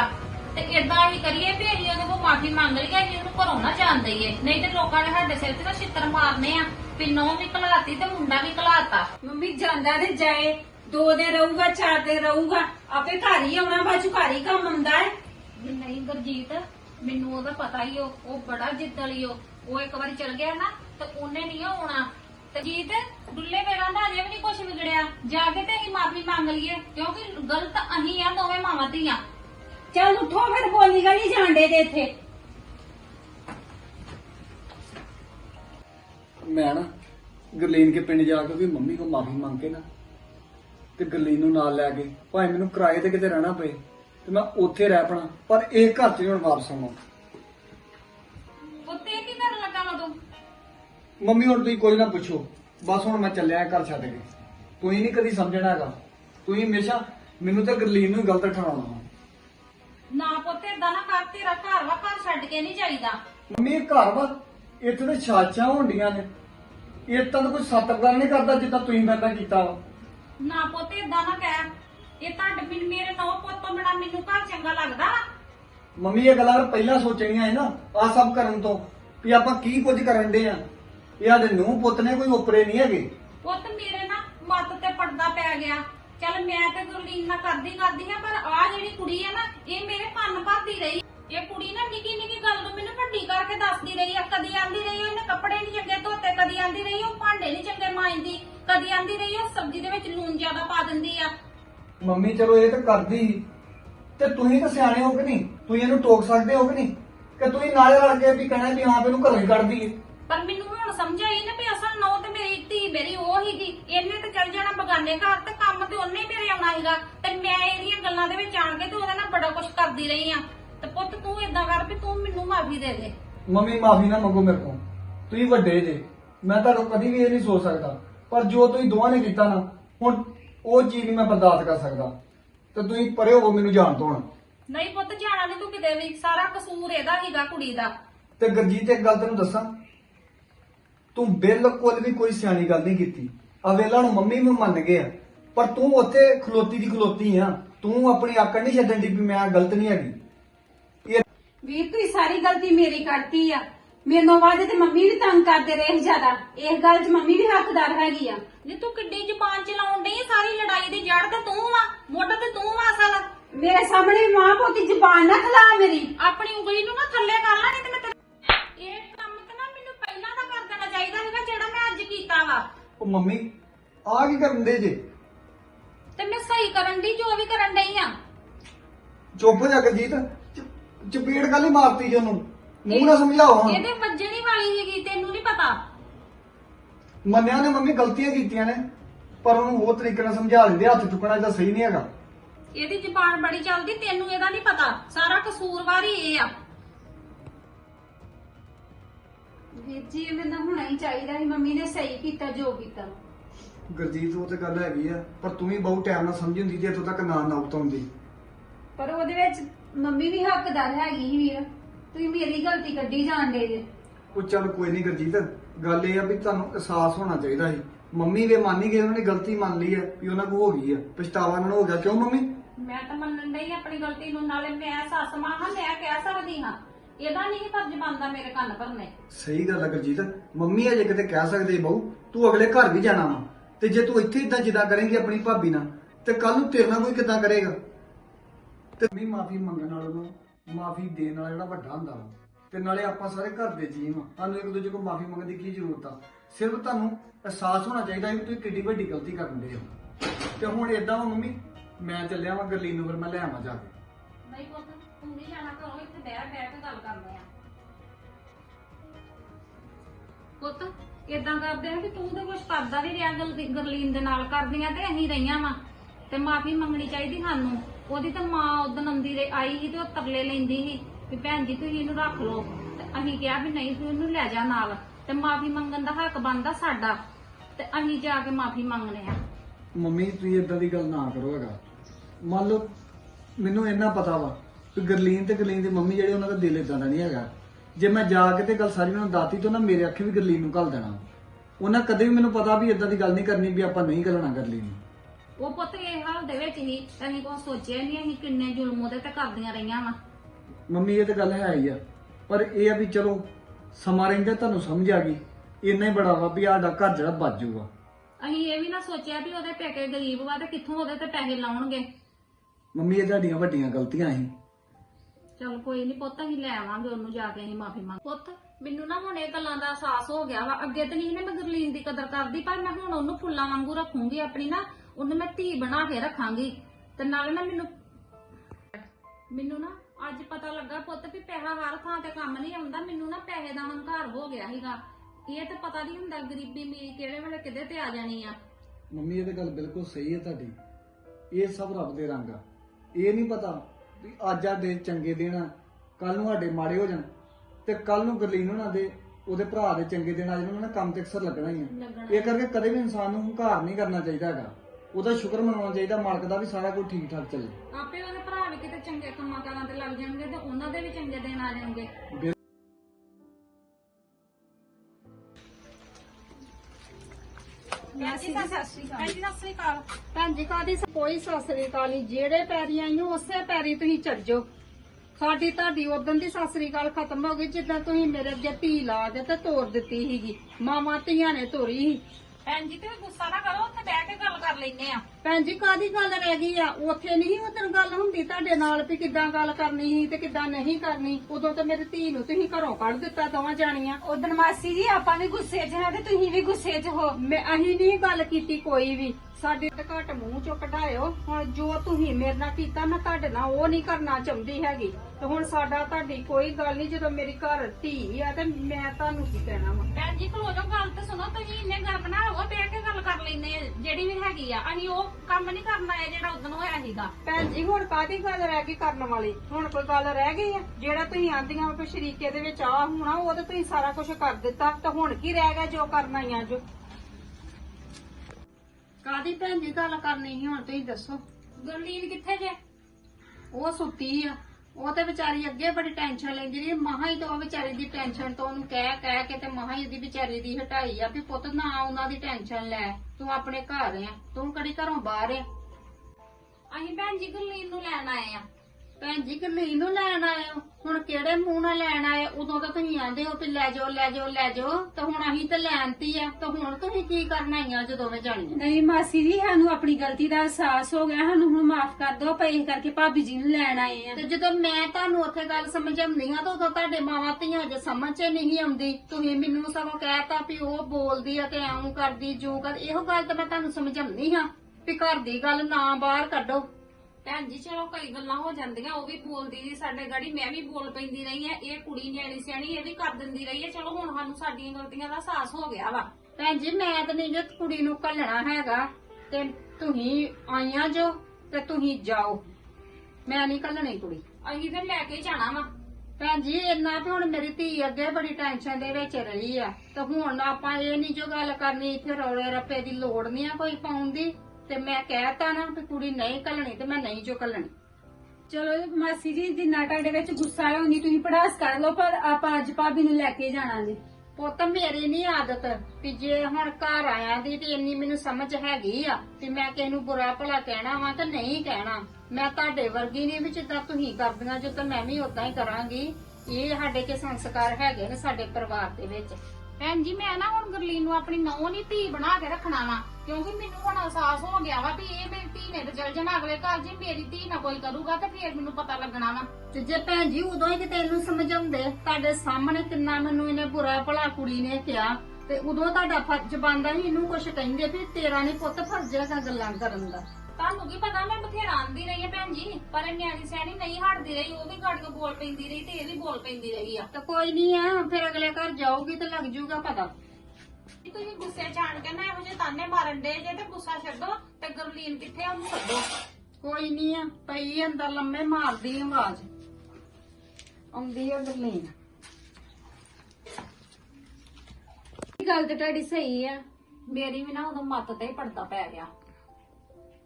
ਤੇ ਇਦਾਂ ਹੀ ਕਰੀਏ ਵੀ ਅਸੀਂ ਉਹਦੇ ਕੋਲ ਮਾਫੀ ਮੰਗ ਲਈਏ ਅਸੀਂ ਉਹਨੂੰ ਘਰੋਂ ਨਾ ਜਾਣ ਦਈਏ। ਨਹੀਂ ਤੇ ਲੋਕਾਂ ਨੇ ਸਾਡੇ ਸਿਰ ਤੇ ਛਿੱਤਰ ਮਾਰਨੇ ਆ ਵੀ ਨੌ ਵੀ ਘਲਾਤੀ ਤੇ ਮੁੰਡਾ ਵੀ ਘਲਾਤਾ। ਮੰਮੀ ਜਾਂਦਾ ਤੇ ਜਾਏ ਦੋ ਦਿਨ ਰਹੂਗਾ ਚਾਰ ਦਿਨ ਰਹੂਗਾ ਆਪੇ ਘਰ ਹੀ ਆਉਣਾ ਬਾਜੂ ਘਰ ਹੀ ਕੰਮ ਆਉਂਦਾ ਹੈ। ਵੀ ਨਹੀਂ ਗੁਰਜੀਤ ਮੈਨੂੰ ਉਹਦਾ ਪਤਾ ਹੀ ਉਹ ਉਹ ਬੜਾ ਜਿੱਦਲੀ ਉਹ। ਉਹ ਇੱਕ ਵਾਰੀ ਚਲ ਗਿਆ ਨਾ ਤੇ ਉਹਨੇ ਨਹੀਂ ਆਉਣਾ। ਤੇ ਜੀਤ ਡੁੱਲੇ ਵੇਰਾਂ ਦਾ ਅਜੇ ਵੀ ਨਹੀਂ ਕੁਝ ਵਿਗੜਿਆ। ਜਾ ਕੇ ਤੇ ਅਸੀਂ ਮਾਫੀ ਮੰਗ ਲਈਏ ਕਿਉਂਕਿ ਗਲਤ ਅਸੀਂ ਆ ਦੋਵੇਂ ਮਾਵਾਂ ਧੀਆਂ। ਚੱਲ ਉੱਠੋ ਫਿਰ ਬੋਲੀ ਗਲੀ ਜਾਂਦੇ ਦੇ ਇੱਥੇ। ਮੈਂ ਨਾ ਗਰਲੀਨ ਕੇ ਪਿੰਡ ਜਾ ਕੇ ਵੀ ਮੰਮੀ ਕੋ ਮਾਫੀ ਮੰਗ ਕੇ ਨਾ ਤੇ ਗਰਲੀਨ ਨੂੰ ਨਾਲ ਲੈ ਕੇ ਭਾਵੇਂ ਮੈਨੂੰ ਕਿਰਾਏ ਤੇ ਕਿਤੇ ਰਹਿਣਾ ਪਏ ਤੇ ਮੈਂ ਉੱਥੇ ਰਹਿ ਪਣਾ ਪਰ ਇਹ ਘਰ 'ਚ ਨੀ ਹੁਣ ਵਾਪਸ ਆਉਣਾ। ਉੱਤੇ ਕੀ ਕਰਨ ਲੱਗਾ ਵਾ ਤੂੰ? ਮੰਮੀ ਹੁਣ ਤੁਸੀਂ ਕੁਝ ਨਾ ਪੁੱਛੋ ਬਸ ਹੁਣ ਮੈਂ ਚੱਲਿਆ ਘਰ ਛੱਡ ਕੇ। ਤੁਸੀਂ ਨਹੀਂ ਕਦੀ ਸਮਝਣਾ ਹੈਗਾ। ਤੁਸੀਂ ਹਮੇਸ਼ਾ ਮੈਨੂੰ ਤੇ ਗਰਲੀਨ ਨੂੰ ਹੀ ਗਲਤ ਠਹਿਰਾਉਣਾ। ਨਾ ਪੁੱਤ ਏਦਾਂ ਨਾ ਕਰ ਤੇਰਾ ਘਰ ਵਾ ਘਰ ਛੱਡ ਕੇ ਨਹੀਂ ਜਾਈਦਾ। ਮੰਮੀ ਇਹ ਘਰ ਵਾ ਇੱਥੇ ਤੇ ਛਾਛਾਂ ਹੁੰਦੀਆਂ ਨੇ। ਇਹ ਤਾਂ ਕੋਈ ਸਤਿਕਾਰ ਨਹੀਂ ਕਰਦਾ ਜਿੱਦਾਂ ਤੁਸੀਂ ਮੇਰੇ ਨਾਲ ਕੀਤਾ ਵਾ। ਨਾ ਪੁੱਤ ਏਦਾਂ ਨਾ ਕਹਿ। ਇਹ ਤੁਹਾਡੇ ਮੈਨੂੰ ਮੇਰੇ ਨੌ ਪੁੱਤ ਤੋਂ ਬਿਨਾ ਮੈਨੂੰ ਘਰ ਚੰਗਾ ਲੱਗਦਾ ਵਾ? ਮੰਮੀ ਇਹ ਗੱਲਾਂ ਪਹਿਲਾਂ ਸੋਚਣੀਆਂ ਹੈ ਨਾ ਆ ਸਭ ਕਰਨ ਤੋਂ ਵੀ ਆਪਾਂ ਕੀ ਕੁਝ ਕਰਨ ਦੇ ਆ। ਇਹ ਆਦੇ ਨੂੰ ਪੁੱਤ ਨੇ ਕੋਈ ਉਪਰੇ ਨਹੀਂ ਹੈਗੇ। ਪੁੱਤ ਮੇਰੇ ਨਾ ਮੱਤ ਤੇ ਪਰਦਾ ਪੈ ਗਿਆ। ਚੱਲ ਮੈਂ ਤੇ ਗੁਰਲੀਨ ਨਾਲ ਕਰਦੀ ਕਰਦੀ ਆ ਪਰ ਆ ਜਿਹੜੀ ਕੁੜੀ ਆ ਨਾ ਇਹ ਮੇਰੇ ਕੰਨ ਭਰਦੀ ਰਹੀ। ਇਹ ਕੁੜੀ ਨਾ ਨਿੱਕੀ ਨਿੱਕੀ ਗੱਲ ਨੂੰ ਮੈਨੂੰ ਵੱਡੀ ਕਰਕੇ ਦੱਸਦੀ ਰਹੀ ਆ ਕਦੀ ਆਂਦੀ ਰਹੀ ਉਹਨੇ ਕੱਪੜੇ ਨਹੀਂ ਚੰਗੇ ਧੋਤੇ ਕਦੀ ਆਂਦੀ ਰਹੀ ਉਹ ਭਾਂਡੇ ਨਹੀਂ ਚੰਗੇ ਮਾਂਜਦੀ ਕਦੀ ਆਂਦੀ ਰਹੀ ਉਹ ਸਬਜ਼ੀ ਦੇ ਵਿੱਚ ਲੂਣ ਜ਼ਿਆਦਾ ਪਾ ਦਿੰਦੀ ਆ। ਮੰਮੀ ਚਲੋ ਇਹ ਤਾਂ ਕਰਦੀ। ਤੇ ਤੁਸੀਂ ਤਾਂ ਸਿਆਣੇ ਹੋ ਕਿ ਨਹੀਂ? ਤੁਸੀਂ ਇਹਨੂੰ ਟੋਕ ਸਕਦੇ ਹੋ ਕਿ ਨਹੀਂ? ਕਿ ਤੁਸੀਂ ਨਾਲੇ ਰਲ ਕੇ ਵੀ ਕਹਿਣਾ ਵੀ ਹਾਂ ਵੀ ਇਹਨੂੰ ਘਰੋਂ ਹੀ ਕੱਢ ਦਈਏ। ਪਰ ਮੈਨੂੰ ਹੁਣ ਸਮਝ ਆਈ ਨਾ ਵੀ ਅਸਲ ਨੌ ਤੇ ਮੇਰੀ ਧੀ ਮੇਰੀ ਉਹ ਹੀਗੀ। ਇਹਨੇ ਤੇ ਚੱਲ ਜਾਣਾ ਬਗਾਨੇ ਘਰ ਤੇ ਕੰਮ ਤੇ ਉਹਨੇ ਮੇਰੇ ਆਉਣਾ ਸੀਗਾ ਤੇ ਮੈਂ ਇਹਦੀਆਂ ਗੱਲਾਂ ਦੇ ਵਿੱਚ ਆਣ ਕੇ ਤੇ ਉਹਦੇ ਨਾਲ ਬੜਾ ਕੁਝ ਕਰਦੀ ਰਹੀ ਆ। ਤੇ ਪੁੱਤ ਤੂੰ ਏਦਾਂ ਕਰ ਵੀ ਤੂੰ ਮੈਨੂੰ ਮਾਫੀ ਦੇ ਦੇ। ਮੰਮੀ ਮਾਫੀ ਨਾ ਮੰਗੋ ਮੇਰੇ ਕੋਲ। ਤੁਸੀਂ ਵੱਡੇ ਜੇ। ਮੈਂ ਤੁਹਾਨੂੰ ਕਦੀ ਵੀ ਇਹ ਨਹੀਂ ਸੋਚ ਸਕਦਾ। ਪਰ ਜੋ ਤੁਸੀਂ ਦੋਵਾਂ ਨੇ ਕੀਤਾ ਨਾ ਹੁਣ ਉਹ ਚੀਜ਼ ਨਹੀਂ ਮੈਂ ਬਰਦਾਸ਼ਤ ਕਰ ਸਕਦਾ। ਤੇ ਤੁਸੀਂ ਪਰੇ ਹੋਵੋ ਮੈਨੂੰ ਜਾਣ ਤੋਂ ਹੁਣ। ਨਹੀਂ ਪੁੱਤ ਜਾਣਾ ਨਹੀਂ ਤੂੰ ਕਿਤੇ ਵੀ। ਸਾਰਾ ਕਸੂਰ ਇਹਦਾ ਹੀਗਾ ਕੁੜੀ ਦਾ। ਤੇ ਗੁਰਜੀਤ ਇੱਕ ਗੱਲ ਤੈਨੂੰ ਦੱਸਾਂ। ਤੂੰ ਬਿਲਕੁਲ ਵੀ ਕੋਈ ਸਿਆਣੀ ਗੱਲ ਨਹੀਂ ਕੀਤੀ। ਆ ਵੇਲਾ ਨੂੰ ਮੰਮੀ ਵੀ ਮੰਨ ਗਏ ਆ। ਪਰ ਤੂੰ ਉੱਥੇ ਖਲੋਤੀ ਦੀ ਖਲੋਤੀ ਆ। ਤੂੰ ਆਪਣੀ ਆਕੜ ਨਹੀਂ ਛੱਡਣ ਦੀ ਵੀ ਮੈਂ ਗਲਤ ਨਹੀਂ ਹੈਗੀ। ਇਹ ਵੀਰ ਤੂੰ ਸਾਰੀ ਗਲਤੀ ਮੇਰੀ ਕਰਤੀ ਆ। ਮੈਨੂੰ ਬਾਅਦ ਤੇ ਮੰਮੀ ਵੀ ਤੰਗ ਕਰਦੇ ਰਹੇ ਜ਼ਿਆਦਾ। ਇਸ ਗੱਲ 'ਚ ਮੰਮੀ ਵੀ ਹੱਕਦਾਰ ਹੈਗੀ ਆ। ਜੇ ਤੂੰ ਕਿੱਡੀ ਜ਼ਬਾਨ ਚਲਾਉਣ ਡਈ ਸਾਰੀ ਲੜਾਈ ਦੀ ਜੜ ਤੇ ਤੂੰ ਵਾ ਮੁੱਢ ਤੇ ਤੂੰ ਵਾ ਅਸਲ ਮੇਰੇ ਸਾਹਮਣੇ ਮਾਂ ਪੋਤੀ ਜ਼ਬਾਨ ਨਾ ਖਲਾ ਮੇਰੀ। ਆਪਣੀ ਉਂਗਲੀ ਨੂੰ ਨਾ ਥੱਲੇ ਕਰ ਲੈ ਨਹੀਂ ਤੇ ਮੈਂ ਇਹ ਕੰਮ ਤੇ ਨਾ ਮੈਨੂੰ ਪਹਿਲਾਂ ਦਾ ਕਰ ਦੇਣਾ ਚਾਹੀਦਾ ਸੀਗਾ ਜਿਹੜਾ ਮੈਂ ਅੱਜ ਕੀਤਾ ਵਾ ਉਹ ਮੰਮੀ ਆ ਕੀ ਕਰਨ ਦੇ ਜੇ? ਤੇ ਮੈਂ ਸਹੀ ਕਰਨ ਦੀ ਜੋ ਵੀ ਕਰਨ ਡਈ ਆ। ਚੁੱਪ ਜਾ ਗੁਰਜੀਤ ਚ- ਚਪੇੜ ਗੱਲ ਹੀ ਮਾਰਤੀ ਜੇ ਉਹਨੂੰ? ਮੂੰਹ ਨਾਲ ਸਮਝਾਓ ਹਾਂ ਇਹਦੇ ਵੱਜਣੀ ਵਾਲੀ ਹੈਗੀ ਤੈਨੂੰ ਨਹੀਂ ਪਤਾ? ਮੰਨਿਆ ਨੇ ਮੰਮੀ ਗਲਤੀਆਂ ਕੀਤੀਆਂ ਨੇ ਪਰ ਉਹਨੂੰ ਉਹ ਤਰੀਕੇ ਨਾਲ ਸਮਝਾ ਦਿੰਦੇ ਹੱਥ ਚੁੱਕਣਾ ਇਹਦਾ ਸਹੀ ਨਹੀਂ ਹੈਗਾ। ਇਹਦੀ ਜ਼ਬਾਨ ਬੜੀ ਚੱਲਦੀ ਤੈਨੂੰ ਇਹਦਾ ਨਹੀਂ ਪਤਾ। ਸਾਰਾ ਕਸੂਰਵਾਰ ਹੀ ਇਹ ਆ। ਵੀਰ ਜੀ ਇਹ ਮੈਨੂੰ ਹੋਣਾ ਹੀ ਚਾਹੀਦਾ ਸੀ ਮੰਮੀ ਨੇ ਸਹੀ ਕੀਤਾ ਜੋ ਕੀਤਾ। ਗੁਰਜੀਤ ਉਹ ਤੇ ਗੱਲ ਹੈਗੀ ਆ ਪਰ ਤੂੰ ਵੀ ਬਹੁਤ ਟਾਈਮ ਨਾਲ ਸਮਝੀ ਹੁੰਦੀ ਜੇ ਇੱਥੋਂ ਤੱਕ ਨਾ ਨਾ ਉਤਾਉਂਦੀ ਪਰ ਉਹਦੇ ਵਿੱਚ ਮੰਮੀ ਵੀ ਹੱਕਦਾਰ ਹੈਗੀ ਸੀ ਵੀਰ। ਤੁਸੀਂ ਮੇਰੀ ਗਲਤੀ ਕੱਢੀ ਜਾਂਦੇ ਜੇ। ਉਹ ਚੱਲ ਕੋਈ ਨਹੀਂ ਗੁਰਜੀਤ ਗੱਲ ਇਹ ਆ ਵੀ ਤੁਹਾਨੂੰ ਅਹਿਸਾਸ ਹੋਣਾ ਚਾਹੀਦਾ ਸੀ। ਮੰਮੀ ਵੀ ਮੰਨ ਹੀ ਗਏ ਉਹਨਾਂ ਨੇ ਗਲਤੀ ਮੰਨ ਲਈ ਹੈ ਵੀ ਉਹਨਾਂ ਕੋ ਹੋ ਗਈ ਆ ਪਛਤਾਵਾ ਉਹਨਾਂ ਨੂੰ ਹੋ ਗਿਆ। ਕਿਉਂ ਮੰਮੀ? ਮੈਂ ਤਾਂ ਮੰਨਣ ਡਈ ਆਪਣੀ ਗਲਤੀ ਨੂੰ ਨਾਲੇ ਮੈਂ ਸੱਸ ਮਾਂ ਹਾਂ ਮੈਂ ਕਹਿ ਸਕਦੀ ਹਾਂ। ਇਹਦਾ ਨਹੀਂ ਫਰਜ਼ ਬਣਦਾ ਮੇਰੇ ਕੰਨ ਭਰਨੇ। ਸਹੀ ਗੱਲ ਆ ਗੁਰਜੀਤ ਮੰਮੀ ਅਜੇ ਕਿਤੇ ਕਹਿ ਸਕਦੇ ਬਹੁ ਤੂੰ ਅਗਲੇ ਘਰ ਵੀ ਜਾਣਾ ਵਾ ਤੇ ਜੇ ਤੂੰ ਇੱਥੇ ਇਦਾਂ ਜਿੱਦਾਂ ਕਰੇਂਗੀ ਆਪਣੀ ਭਾਬੀ ਨਾਲ ਤੇ ਕੱਲ ਨੂੰ ਤੇਰੇ ਨਾਲ ਕੋਈ ਕਿਦਾਂ ਕਰੇਗਾ? ਤੇ ਵੀ ਮਾਫੀ ਮੰਗਣ ਵਾਲੋਂ ਨੂੰ ਮਾਫੀ ਦੇਣ ਵਾਲਾ ਜਿਹੜਾ ਵੱਡਾ ਹੁੰਦਾ ਵਾ ਤੇ ਨਾਲੇ ਆਪਾਂ ਸਾਰੇ ਘਰ ਦੇ ਜੀਵ ਆ ਸਾਨੂੰ ਇੱਕ ਦੂਜੇ ਕੋਲ ਮਾਫੀ ਮੰਗਣ ਦੀ ਕੀ ਜ਼ਰੂਰਤ ਆ? ਸਿਰਫ ਤੁਹਾਨੂੰ ਅਹਿਸਾਸ ਹੋਣਾ ਚਾਹੀਦਾ ਹੈ ਕਿ ਤੁਸੀਂ ਕਿੱਡੀ ਵੱਡੀ ਗਲਤੀ ਕਰਨ ਦੇ ਹੋ। ਤੇ ਹੁਣ ਏਦਾਂ ਵਾ ਮੰਮੀ ਮੈਂ ਚੱਲਿਆ ਵਾਂ ਗਰਲੀਨ ਨੂੰ ਫਿਰ ਮੈਂ ਲੈ ਆਵਾਂ ਜਾ ਕੇ। ਨਹੀਂ ਪੁੱਤ ਤੂੰ ਨਹੀਂ ਜਾਣਾ ਘਰੋਂ ਇੱਥੇ ਬਹਿ ਬਹਿ ਕੇ ਗੱਲ ਕਰਦੇ ਆ। ਪੁੱਤ ਇਦਾਂ ਕਰਦੇ ਆ ਕਿ ਤੂੰ ਤੇ ਕੁਝ ਕਰਦਾ ਨਹੀਂ ਰਿਹਾ ਗਲ- ਗਰਲੀਨ ਦੇ ਨਾਲ, ਕਰਦੀਆਂ ਤੇ ਅਸੀਂ ਰਹੀਆਂ ਵਾ। ਤੇ ਮਾਫੀ ਮੰਗਣੀ ਚਾਹੀਦੀ ਸਾਨੂੰ। ਉਹਦੀ ਤਾਂ ਮਾਂ ਉਦੋਂ ਆਉਂਦੀ ਰਹੀ ਆਈ ਸੀ ਤੇ ਉਹ ਤਰਲੇ ਲੈਂਦੀ ਸੀ ਕਿ ਭੈਣ ਜੀ, ਤੁਸੀਂ ਇਹਨੂੰ ਰੱਖ ਲਓ। ਤੇ ਅਸੀਂ ਕਿਹਾ ਵੀ ਨਹੀਂ, ਤੂੰ ਇਹਨੂੰ ਲੈ ਜਾ ਨਾਲ। ਤੇ ਮਾਫੀ ਮੰਗਣ ਦਾ ਹੱਕ ਬਣਦਾ ਸਾਡਾ। ਤੇ ਅਸੀਂ ਜਾ ਕੇ ਮਾਫੀ ਮੰਗਣੇ ਆ। ਮੰਮੀ, ਤੁਸੀਂ ਇਦਾਂ ਦੀ ਗੱਲ ਨਾ ਕਰੋ ਹੈਗਾ। ਮੰਨ ਲਓ, ਮੈਨੂੰ ਇੰਨਾ ਪਤਾ ਵਾ ਕਿ ਗਰਲੀਨ ਤੇ ਗਰਲੀਨ ਦੀ ਮੰਮੀ ਜਿਹੜੇ ਉਹਨਾਂ ਦਾ ਦਿਲ ਇਦਾਂ ਦਾ ਨਹੀਂ ਹੈਗਾ। ਜੇ ਮੈਂ ਜਾ ਕੇ ਤੇ ਗੱਲ ਸਾਰੀ ਉਹਨਾਂ ਨੂੰ ਦਾਤੀ ਤਾਂ ਨਾ ਮੇਰੇ ਅੱਖੇ ਵੀ ਗਰਲੀਨ ਨੂੰ ਘੱਲ ਦੇਣਾ। ਉਹਨਾਂ ਕਦੇ ਵੀ ਮੈਨੂੰ ਪਤਾ ਵੀ ਇਦਾਂ ਦੀ ਗੱਲ ਨਹੀਂ ਕਰਨੀ ਵੀ ਆਪਾਂ ਨਹੀਂ ਘੱਲਣਾ ਗਰਲੀਨ ਨੂੰ। ਉਹ ਪੁੱਤ ਇਹ ਹਾਲ ਦੇ ਵਿੱਚ ਹੀ ਅਸੀਂ ਕੁਛ ਸੋਚਿਆ ਨਹੀਂ ਅਸੀਂ ਕਿੰਨੇ ਜ਼ੁਲਮ ਉਹਦੇ ਤੇ ਕਰਦੀਆਂ ਰਹੀਆਂ ਵਾ। ਮੰਮੀ ਇਹ ਤਾਂ ਗੱਲ ਹੈ ਹੀ ਆ। ਪਰ ਇਹ ਆ ਵੀ ਚਲੋ ਸਮਾਂ ਰਹਿੰਦਾ ਤੁਹਾਨੂੰ ਸਮਝ ਆ ਗਈ। ਇੰਨਾ ਹੀ ਬੜਾ ਵਾ ਵੀ ਸਾਡਾ ਘਰ ਜਿਹੜਾ ਬਚ ਜਾਊਗਾ ਅਸੀਂ ਇਹ ਵੀ ਨਾ ਸੋਚਿਆ ਵੀ ਉਹਦੇ ਪੇਕੇ ਗਰੀਬ ਵਾ ਤੇ ਕਿੱਥੋਂ ਉਹਦੇ ਤੇ ਪੈਸੇ ਲਾਉਣਗੇ। ਮੰਮੀ ਇਹ ਤੁਹਾਡੀਆਂ ਵੱਡੀਆਂ ਗਲਤੀਆਂ ਸੀ। ਚਲ ਕੋਈ ਨਹੀਂ ਪੁੱਤ, ਅਸੀਂ ਲੈ ਆਵਾਂਗੇ ਉਹਨੂੰ ਜਾ ਕੇ, ਅਸੀਂ ਮਾਫੀ ਮੰਗ ਪੁੱਤ, ਮੈਨੂੰ ਨਾ ਹੁਣ ਇਹ ਗੱਲਾਂ ਦਾ ਅਹਿਸਾਸ ਹੋ ਗਿਆ ਵਾ। ਅੱਗੇ ਤੇ ਨਹੀਂ ਮੈਂ ਗਰਲੀਨ ਦੀ ਕਦਰ ਕਰਦੀ, ਪਰ ਮੈਂ ਹੁਣ ਉਹਨੂੰ ਫੁੱਲਾਂ ਵਾਂਗੂ ਰੱਖੂੰਗੀ, ਆਪਣੀ ਨਾ ਉਹਨੂੰ ਮੈਂ ਧੀ ਬਣਾ ਕੇ ਰੱਖਾਂਗੀ। ਤੇ ਨਾਲੇ ਨਾ ਮੈਨੂੰ ਮੈਨੂੰ ਨਾ ਅੱਜ ਪਤਾ ਲੱਗਾ ਪੁੱਤ ਵੀ ਪੈਸਾ ਹਰ ਥਾਂ ਤੇ ਕੰਮ ਨਹੀਂ ਆਉਂਦਾ, ਮੈਨੂੰ ਨਾ ਪੈਸੇ ਦਾ ਹੰਕਾਰ ਹੋ ਗਿਆ ਸੀਗਾ। ਇਹ ਤਾਂ ਪਤਾ ਨਹੀਂ ਹੁੰਦਾ ਗਰੀਬੀ ਮੇਰੀ ਕਿਹੜੇ ਵੇਲੇ ਕਿੱਦੇ ਤੇ ਆ ਜਾਣੀ ਆ। ਮੰਮੀ, ਇਹ ਤਾਂ ਗੱਲ ਬਿਲਕੁਲ ਸਹੀ ਹੈ ਤੁਹਾਡੀ। ਇਹ ਸਭ ਰੱਬ ਦੇ ਰੰਗ ਆ। ਇਹ ਨਹੀਂ ਪਤਾ ਵੀ ਅੱਜ ਆ ਦੇ ਚੰਗੇ ਦਿਨ ਕੱਲ ਨੂੰ ਸਾਡੇ ਮਾੜੇ ਹੋ ਜਾਣ। ਤੇ ਕੱਲ ਨੂੰ ਗਰਲੀਨ ਹੋਣਾ ਦੇ ਉਹਦੇ ਭਰਾ ਦੇ ਚੰਗੇ ਦਿਨ ਆ ਜਾਣ ਉਹਨਾਂ ਨੇ ਕੰਮ ਤੇ ਅਕਸਰ ਲੱਗਣਾ ਹੀ ਆ। ਇਹ ਕਰਕੇ ਕਦੇ ਵੀ ਇਨਸਾਨ ਨੂੰ ਹੰਕਾਰ ਨਹੀਂ ਕਰਨਾ ਚਾਹੀਦਾ ਹੈਗਾ। ਉਹਦਾ ਸ਼ੁਕਰ ਮਨਾਉਣਾ ਚਾਹੀਦਾ ਮਾਲਕ ਦਾ ਵੀ ਸਾਰਾ ਕੁਝ ਠੀਕ ਠਾਕ ਚੱਲੇ। ਆਪੇ ਉਹਦੇ ਭਰਾ ਵੀ ਕਿਤੇ ਚੰਗੇ ਕੰਮਾਂ ਕਾਰਾਂ ਤੇ ਲੱਗ ਜਾਣਗੇ ਤੇ ਉਹਨਾਂ ਦੇ ਵੀ ਚੰਗੇ ਦਿਨ ਆ ਜਾਣਗੇ। ਜੀ ਸਤਿ ਸ਼੍ਰੀ ਅਕਾਲ। ਜੀ ਸਤਿ ਸ੍ਰੀ ਅਕਾਲ। ਭੈਣ ਜੀ ਕਾਦੀ ਕੋਈ ਸਾਸਰੀ ਕਾਲੀ ਜਿਹੜੇ ਪੈਰੀ ਆਈ ਹੋ ਉਸੇ ਪੈਰੀ ਤੁਸੀਂ ਚੱਜੋ ਸਾਡੀ ਤੁਹਾਡੀ ਉਦੋਂ ਦੀ ਸਾਸਰੀ ਕਾਲ ਖਤਮ ਹੋ ਗਈ ਜਿੱਦਾਂ ਤੁਸੀਂ ਮੇਰੇ ਅੱਗੇ ਧੀ ਲਾ ਦੇ ਤੇ ਤੋੜ ਦਿੱਤੀ ਸੀਗੀ। ਮਾਵਾਂ ਧੀਆਂ ਨੇ ਤੋਰੀ ਸੀ। ਭੈਣ ਜੀ ਤੇ ਗੁੱਸਾ ਨਾ ਕਰੋ ਉੱਥੇ ਬਹਿ ਕੇ ਗੱਲ ਕਰ ਲੈਨੇ ਆ। ਭੈਣ ਜੀ ਕਾਦੀ ਗੱਲ ਰਹਿ ਗਈ ਆ? ਉੱਥੇ ਨਹੀਂ ਉਦੋਂ ਗੱਲ ਹੁੰਦੀ ਤੁਹਾਡੇ ਨਾਲ ਵੀ ਕਿੱਦਾਂ ਗੱਲ ਕਰਨੀ ਸੀ ਤੇ ਕਿੱਦਾਂ ਨਹੀਂ ਕਰਨੀ। ਉਦੋਂ ਤਾਂ ਮੇਰੀ ਧੀ ਨੂੰ ਤੁਸੀਂ ਘਰੋਂ ਕੱਢ ਦਿੱਤਾ ਦੋਵਾਂ ਜਾਣੀਆਂ। ਉਦੋਂ ਮਾਸੀ ਜੀ ਆਪਾਂ ਵੀ ਗੁੱਸੇ 'ਚ ਹਾਂ ਤੇ ਤੁਸੀਂ ਵੀ ਗੁੱਸੇ 'ਚ ਹੋ। ਮੈਂ ਅਹੀਂ ਨਹੀਂ ਗੱਲ ਕੀਤੀ ਕੋਈ ਵੀ। ਸਾਡੇ ਤੇ ਘੱਟ ਮੂੰਹ ਚੋਂ ਕਢਾਇਓ। ਹੁਣ ਜੋ ਤੁਸੀਂ ਮੇਰੇ ਨਾਲ ਕੀਤਾ ਮੈਂ ਤੁਹਾਡੇ ਨਾਲ ਉਹ ਨਹੀਂ ਕਰਨਾ ਚਾਹੁੰਦੀ ਹੈਗੀ। ਤੇ ਹੁਣ ਸਾਡਾ ਤੁਹਾਡੀ ਕੋਈ ਗੱਲ ਨਹੀਂ ਜਦੋਂ ਮੇਰੀ ਘਰ ਧੀ ਆ ਤੇ ਮੈਂ ਤੁਹਾਨੂੰ ਕੀ ਕਹਿਣਾ ਵਾ? ਭੈਣ ਜੀ ਖਲੋ ਜਾਓ ਗੱਲ ਤੇ ਸੁਣੋ ਤੁਸੀਂ ਇੰਨੇ ਗਰਮ ਨਾ ਹੋ ਬਹਿ ਕੇ ਗੱਲ ਕਰ ਲੈਨੇ ਜਿਹੜੀ ਵੀ ਹੈਗੀ ਆ। ਅਸੀਂ ਉਹ ਕੰਮ ਨਹੀਂ ਕਰਨਾ ਹੈ ਜਿਹੜਾ ਉਦੋਂ ਹੋਇਆ ਸੀਗਾ। ਭੈਣ ਜੀ ਹੁਣ ਕਾਦੀ ਗੱਲ ਰਹਿ ਗਈ ਕਰਨ ਵਾਲੀ? ਹੁਣ ਕੋਈ ਗੱਲ ਰਹਿ ਗਈ ਆ? ਜਿਹੜਾ ਤੁਸੀਂ ਆਂਦੀਆਂ ਵੀ ਸ਼ਰੀਕੇ ਦੇ ਵਿੱਚ ਆ ਹੋਣਾ ਉਹ ਤਾਂ ਤੁਸੀਂ ਸਾਰਾ ਕੁਝ ਕਰ ਦਿੱਤਾ। ਤਾਂ ਹੁਣ ਕੀ ਰਹਿ ਗਿਆ ਜੋ ਕਰਨਾ ਹੀ ਆ ਜੋ? ਕਾਦੀ ਭੈਣ ਜੀ ਗੱਲ ਕਰਨੀ ਸੀ ਹੁਣ ਤੁਸੀਂ ਦੱਸੋ। ਗਰਲੀਨ ਕਿੱਥੇ ਜੇ ਉਹ ਸੁੱਤੀ ਆ। ਉਹ ਤੇ ਵਿਚਾਰੀ ਅੱਗੇ ਬੜੀ ਟੈਨਸ਼ਨ ਲੈਂਦੀ ਰਹੀ, ਮਹਾ ਹੀ ਤਾਂ ਉਹ ਵਿਚਾਰੀ ਦੀ ਟੈਨਸ਼ਨ ਤੋਂ ਉਹਨੂੰ ਕਹਿ ਕਹਿ ਕੇ ਤੇ ਮਹਾ ਹੀ ਉਹਦੀ ਵਿਚਾਰੀ ਦੀ ਹਟਾਈ ਆ ਵੀ ਪੁੱਤ ਨਾ ਉਹਨਾਂ ਦੀ ਟੈਨਸ਼ਨ ਲੈ, ਤੂੰ ਆਪਣੇ ਘਰ ਆ, ਤੂੰ ਕੜੀ ਘਰੋਂ ਬਾਹਰ ਆ? ਅਸੀਂ ਭੈਣ ਜੀ ਗੁਰਲੀਨ ਨੂੰ ਲੈਣ ਆਏ ਆ। ਭੈਣ ਜੀ ਕਿ ਨੂੰ ਲੈਣ ਆਏ ਹੋ? ਹੁਣ ਕਿਹੜੇ ਮੂੰਹ ਨਾਲ ਲੈਣ ਆਏ? ਉਦੋਂ ਤਾਂ ਤੁਸੀਂ ਆਂਦੇ ਹੋ ਵੀ ਲੈ ਜਾਓ ਲੈ ਜਾਓ ਲੈ ਜਾਓ। ਤਾਂ ਹੁਣ ਅਸੀਂ ਤਾਂ ਲੈਣਤੀ ਆ। ਤਾਂ ਹੁਣ ਤੁਸੀਂ ਕੀ ਕਰਨਾ ਆਈਆਂ ਜਦੋਂ ਮੈਂ ਜਾਣੀਆਂ ਨਹੀਂ ਮਾਸੀ ਜੀ ਸਾਨੂੰ ਆਪਣੀ ਗਲਤੀ ਦਾ ਅਹਿਸਾਸ ਹੋ ਗਿਆ। ਸਾਨੂੰ ਹੁਣ ਮਾਫ ਕਰ ਦਿਓ ਆਪਾਂ ਇਹ ਕਰਕੇ ਭਾਬੀ ਜੀ ਨੂੰ ਲੈਣ ਆਏ ਆ। ਤੇ ਜਦੋਂ ਮੈਂ ਤੁਹਾਨੂੰ ਉੱਥੇ ਗੱਲ ਸਮਝਾਉਂਦੀ ਆ ਤਾਂ ਉਦੋਂ ਤੁਹਾਡੇ ਮਾਵਾਂ ਧੀਆਂ ਜੇ ਸਮਝ ਚ ਨਹੀਂ ਆਉਂਦੀ। ਤੁਸੀਂ ਮੈਨੂੰ ਸਗੋਂ ਕਹਿਤਾ ਵੀ ਉਹ ਬੋਲਦੀ ਆ ਤੇ ਐਉਂ ਕਰਦੀ ਜੋ ਕਰ ਇਹੋ ਗੱਲ ਤਾਂ ਮੈਂ ਤੁਹਾਨੂੰ ਸਮਝਾਉਂਦੀ ਹਾਂ ਵੀ ਘਰ ਦੀ ਗੱਲ ਨਾ ਬਾਹਰ ਕੱਢੋ। ਭੈਣ ਜੀ ਚਲੋ ਕਈ ਗੱਲਾਂ ਹੋ ਜਾਂਦੀਆਂ ਉਹ ਵੀ ਬੋਲਦੀ ਸੀ ਸਾਡੇ ਗਾੜੀ ਮੈਂ ਵੀ ਬੋਲ ਪੈਂਦੀ ਰਹੀ ਆ ਇਹ ਕੁੜੀ ਨਿਆਣੀ ਸਿਆਣੀ ਇਹ ਵੀ ਕਰ ਦਿੰਦੀ ਰਹੀ ਹੈ। ਚਲੋ ਹੁਣ ਸਾਨੂੰ ਸਾਡੀਆਂ ਗਲਤੀਆਂ ਦਾ ਅਹਿਸਾਸ ਹੋ ਗਿਆ ਵਾ। ਭੈਣ ਜੀ ਮੈਂ ਤਾਂ ਨਹੀਂ ਜੇ ਕੁੜੀ ਨੂੰ ਘੱਲਣਾ ਹੈਗਾ ਤੇ ਤੁਸੀਂ ਆਈਆਂ ਜੋ ਤੇ ਤੁਸੀਂ ਜਾਓ। ਮੈਂ ਨਹੀਂ ਘੱਲਣੀ ਕੁੜੀ। ਅਸੀਂ ਤੇ ਲੈ ਕੇ ਜਾਣਾ ਵਾ। ਭੈਣ ਜੀ ਇੰਨਾ ਵੀ ਹੁਣ ਮੇਰੀ ਧੀ ਅੱਗੇ ਬੜੀ ਟੈਨਸ਼ਨ ਦੇ ਵਿੱਚ ਰਹੀ ਆ। ਤੇ ਹੁਣ ਆਪਾਂ ਇਹ ਨਹੀਂ ਜੋ ਗੱਲ ਕਰਨੀ ਇੱਥੇ ਰੌਲੇ ਰੱਪੇ ਦੀ ਲੋੜ ਨਹੀਂ ਆ ਕੋਈ ਪਾਉਣ ਦੀ। ਤੇ ਮੈਂ ਕਹਿਤਾ ਨਾ ਵੀ ਕੁੜੀ ਨਹੀਂ ਘੱਲਣੀ ਤੇ ਮੈਂ ਨਹੀਂ ਜੋ ਘੱਲਣੀ। ਚਲੋ ਮਾਸੀ ਜੀ ਜਿੰਨਾ ਤੁਹਾਡੇ ਵਿੱਚ ਗੁੱਸਾ ਹੈ ਉਨੀ ਤੁਸੀਂ ਪੜਾਸ ਕਰ ਲਓ ਪਰ ਆਪਾਂ ਅੱਜ ਭਾਬੀ ਨੂੰ ਲੈ ਕੇ ਜਾਣਾ ਜੀ ਪੁੱਤ ਮੇਰੀ ਨਹੀਂ ਆਦਤ ਵੀ ਜੇ ਹੁਣ ਘਰ ਆਇਆ ਦੀ ਤੇ ਇੰਨੀ ਮੈਨੂੰ ਸਮਝ ਹੈਗੀ ਆ ਤੇ ਮੈਂ ਕਿਸੇ ਨੂੰ ਬੁਰਾ ਭਲਾ ਕਹਿਣਾ ਵਾ ਤੇ ਨਹੀਂ ਕਹਿਣਾ। ਮੈਂ ਤੁਹਾਡੇ ਵਰਗੀ ਨਹੀਂ ਵੀ ਜਿੱਦਾਂ ਤੁਸੀਂ ਕਰਦੀਆਂ ਜਿੱਦਾਂ ਮੈਂ ਵੀ ਉਦਾਂ ਹੀ ਕਰਾਂਗੀ। ਇਹ ਸਾਡੇ ਕੇ ਸੰਸਕਾਰ ਹੈਗੇ ਨੇ ਸਾਡੇ ਪਰਿਵਾਰ ਦੇ ਵਿੱਚ। ਭੈਣ ਜੀ ਮੈਂ ਨਾ ਹੁਣ ਗਰਲੀਨ ਨੂੰ ਆਪਣੀ ਨੌਂ ਨਹੀਂ ਧੀ ਬਣਾ ਕੇ ਰੱਖਣਾ ਵਾ। ਕਿਉਂਕਿ ਮੈਨੂੰ ਹੁਣ ਅਹਿਸਾਸ ਹੋ ਗਿਆ ਵਾ ਵੀ ਇਹ ਮੇਰੀ ਧੀ ਨੇ ਤੇ ਚਲ ਜਾਣਾ ਅਗਲੇ ਘਰ ਜੇ ਮੇਰੀ ਧੀ ਨਾ ਕੋਈ ਕਰੂਗਾ ਤੇ ਫੇਰ ਮੈਨੂੰ ਪਤਾ ਲੱਗਣਾ ਵਾ। ਤੇ ਜੇ ਭੈਣ ਜੀ ਉਦੋਂ ਹੀ ਕਿਤੇ ਇਹਨੂੰ ਸਮਝਾਉਂਦੇ ਤੁਹਾਡੇ ਸਾਹਮਣੇ ਕਿੰਨਾ ਮੈਨੂੰ ਇਹਨੇ ਬੁਰਾ ਭਲਾ ਕੁੜੀ ਨੇ ਕਿਹਾ ਤੇ ਉਦੋਂ ਤੁਹਾਡਾ ਫਰਜ਼ ਬਣਦਾ ਸੀ ਇਹਨੂੰ ਕੁਝ ਕਹਿੰਦੇ ਵੀ ਤੇਰਾ ਨਹੀਂ ਪੁੱਤ ਫਰਜ਼ ਹੈਗਾ ਗੱਲਾਂ ਕਰਨ ਦਾ। ਤੁਹਾਨੂੰ ਕੀ ਪਤਾ ਮੈਂ ਬਥੇਰਾ ਆਂਦੀ ਰਹੀ ਆ ਭੈਣ ਜੀ ਪਰ ਇਹ ਨਿਆਣੀ ਸੈਣੀ ਨਹੀਂ ਹਟਦੀ ਰਹੀ ਉਹ ਵੀ ਗਾੜੀਆਂ ਬੋਲ ਪੈਂਦੀ ਰਹੀ ਤੇ ਇਹ ਵੀ ਬੋਲ ਪੈਂਦੀ ਰਹੀ ਆ। ਤੇ ਕੋਈ ਨਹੀਂ ਆ ਫਿਰ ਅਗਲੇ ਘਰ ਜਾਊਗੀ ਤੇ ਲੱਗ ਜੂਗਾ ਪਤਾ। ਤੁਸੀਂ ਗੁੱਸੇ ਛਾਣ ਕੇ ਨਾ ਇਹੋ ਜਿਹੇ ਤਾਨੇ ਮਾਰਨ ਦੇ ਜੇ ਤੇ ਗੁੱਸਾ ਛੱਡੋ ਤੇ ਗੁਰਲੀਨ ਕਿੱਥੇ ਆ ਉਹਨੂੰ ਸੱਦੋ ਕੋਈ ਨਹੀਂ ਆ ਪਈ ਅੰਦਰ ਲੰਮੇ ਮਾਰਦੀ ਆਵਾਜ਼। ਆਉਂਦੀ ਆ ਗਰਲੀਨ। ਇਹ ਗੱਲ ਤੇ ਤੁਹਾਡੀ ਸਹੀ ਆ? ਮੇਰੀ ਵੀ ਨਾ ਉਦੋਂ ਮੱਤ ਤੇ ਪੜਦਾ ਪੈ ਗਿਆ।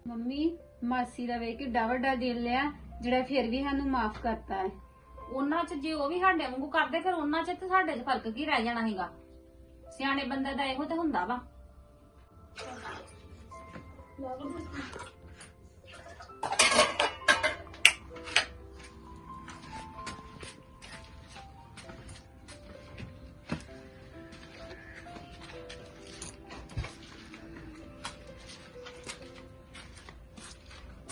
ਮੰਮੀ ਮਾਸੀ ਦਾ ਵੇਖ ਕਿੱਡਾ ਵੱਡਾ ਦਿਲ ਆ ਜਿਹੜਾ ਫਿਰ ਵੀ ਸਾਨੂੰ ਮਾਫ ਕਰਤਾ ਹੈ। ਉਹਨਾਂ 'ਚ ਜੇ ਉਹ ਵੀ ਸਾਡੇ ਵਾਂਗੂ ਕਰਦੇ ਫਿਰ ਉਹਨਾਂ 'ਚ ਤੇ ਸਾਡੇ 'ਚ ਫ਼ਰਕ ਕੀ ਰਹਿ ਜਾਣਾ ਹੈਗਾ ਸਿਆਣੇ ਬੰਦੇ ਦਾ ਇਹੋ ਤੇ ਹੁੰਦਾ ਵਾ।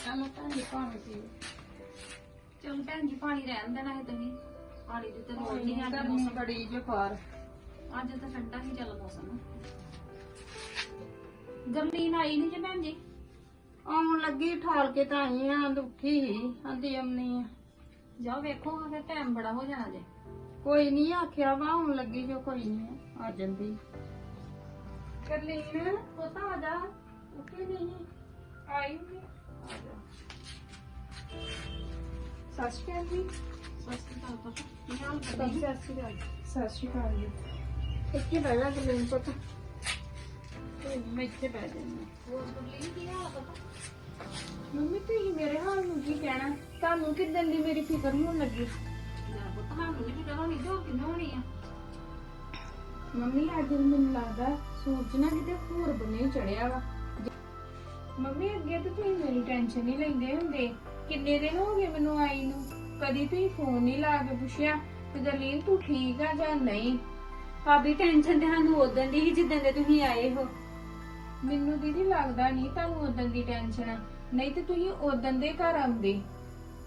ਚਲੋ ਭੈਣ ਜੀ ਪਾਣੀ ਪੀਓ ਚਲ ਭੈਣ ਜੀ ਪਾਣੀ ਰਹਿਣ ਦੇਣਾ ਹੈ ਤੁਸੀਂ। ਪਾਣੀ ਦੀ ਤੇ ਲੋੜ ਨਹੀਂ ਅੱਜ ਗਰਮੀ ਮੌਸਮ। ਬੜੀ ਜੇ ਬਾਹਰ। ਅੱਜ ਤਾਂ ਠੰਡਾ ਹੀ ਚੱਲ ਮੌਸਮ ਗਰਲੀਨ ਆਈ ਨਹੀਂ ਜੇ ਭੈਣ ਜੀ? ਆਉਣ ਲੱਗੀ ਠਾਲ ਕੇ ਤਾਂ ਆਈ ਆ ਦੁੱਖੀ ਹੀ ਆਂਦੀ ਅੰਨੀ ਆ। ਜਾਓ ਵੇਖੋ ਫਿਰ ਟਾਈਮ ਬੜਾ ਹੋ ਜਾਣਾ ਜੇ। ਕੋਈ ਨਹੀਂ ਆਖਿਆ ਵਾ ਆਉਣ ਲੱਗੀ ਜੋ ਕੋਈ ਨਹੀਂ ਆ ਜਾਂਦੀ। ਕਰਲੀਨ ਪਤਾ ਆ ਜਾ। ਉੱਠੀ ਨਹੀਂ ਆਈ ਨਹੀਂ ਸਤਿ ਸ਼੍ਰੀ ਅਕਾਲ ਜੀ। ਸਤਿ ਸ਼੍ਰੀ ਅਕਾਲ ਹਾਲ ਸਤਿ ਸ਼੍ਰੀ ਅਕਾਲ ਜੀ। ਇੱਥੇ ਬਹਿ ਜਾ ਪਤਾ। ਮੈਂ ਇੱਥੇ ਬਹਿ ਕੀ? ਮੰਮੀ ਤੁਸੀਂ ਮੇਰੇ ਹਾਲ ਨੂੰ ਕੀ ਕਹਿਣਾ? ਤੁਹਾਨੂੰ ਕਿਦਾਂ ਦੀ ਮੇਰੀ ਫਿਕਰ ਹੋਣ ਲੱਗੀ? ਮੇਰਾ ਪੁੱਤ ਸਾਨੂੰ ਨਹੀਂ ਫਿਕਰ ਹੋਣੀ ਜੋ ਕਿੰਨੂ ਹੋਣੀ ਆ? ਮੰਮੀ ਅੱਜ ਮੈਨੂੰ ਲੱਗਦਾ ਸੂਰਜ ਨਾ ਕਿਤੇ ਹੋਰ ਬੰਨੇ ਚੜਿਆ ਵਾ। ਮੰਮੀ ਅੱਗੇ ਤਾਂ ਤੁਸੀਂ ਮੇਰੀ ਟੈਨਸ਼ਨ ਨਹੀਂ ਲੈਂਦੇ ਹੁੰਦੇ। ਕਿੰਨੇ ਦਿਨ ਹੋ ਗਏ ਮੈਨੂੰ ਆਈ ਨੂੰ? ਕਦੀ ਤੁਸੀਂ ਫੋਨ ਨਹੀਂ ਲਾ ਕੇ ਪੁੱਛਿਆ ਕਿ ਦਲੀਲ ਤੂੰ ਠੀਕ ਆ ਜਾਂ ਨਹੀਂ? ਭਾਬੀ ਟੈਨਸ਼ਨ ਤੇ ਸਾਨੂੰ ਉਦੋਂ ਦੀ ਹੀ ਜਿੱਦਾਂ ਦੇ ਤੁਸੀਂ ਆਏ ਹੋ। ਮੈਨੂੰ ਦੀਦੀ ਲੱਗਦਾ ਨਹੀਂ ਤੁਹਾਨੂੰ ਉਦੋਂ ਦੀ ਟੈਨਸ਼ਨ ਆ ਨਹੀਂ ਤੇ ਤੁਸੀਂ ਉਦੋਂ ਦੇ ਘਰ ਆਉਂਦੇ।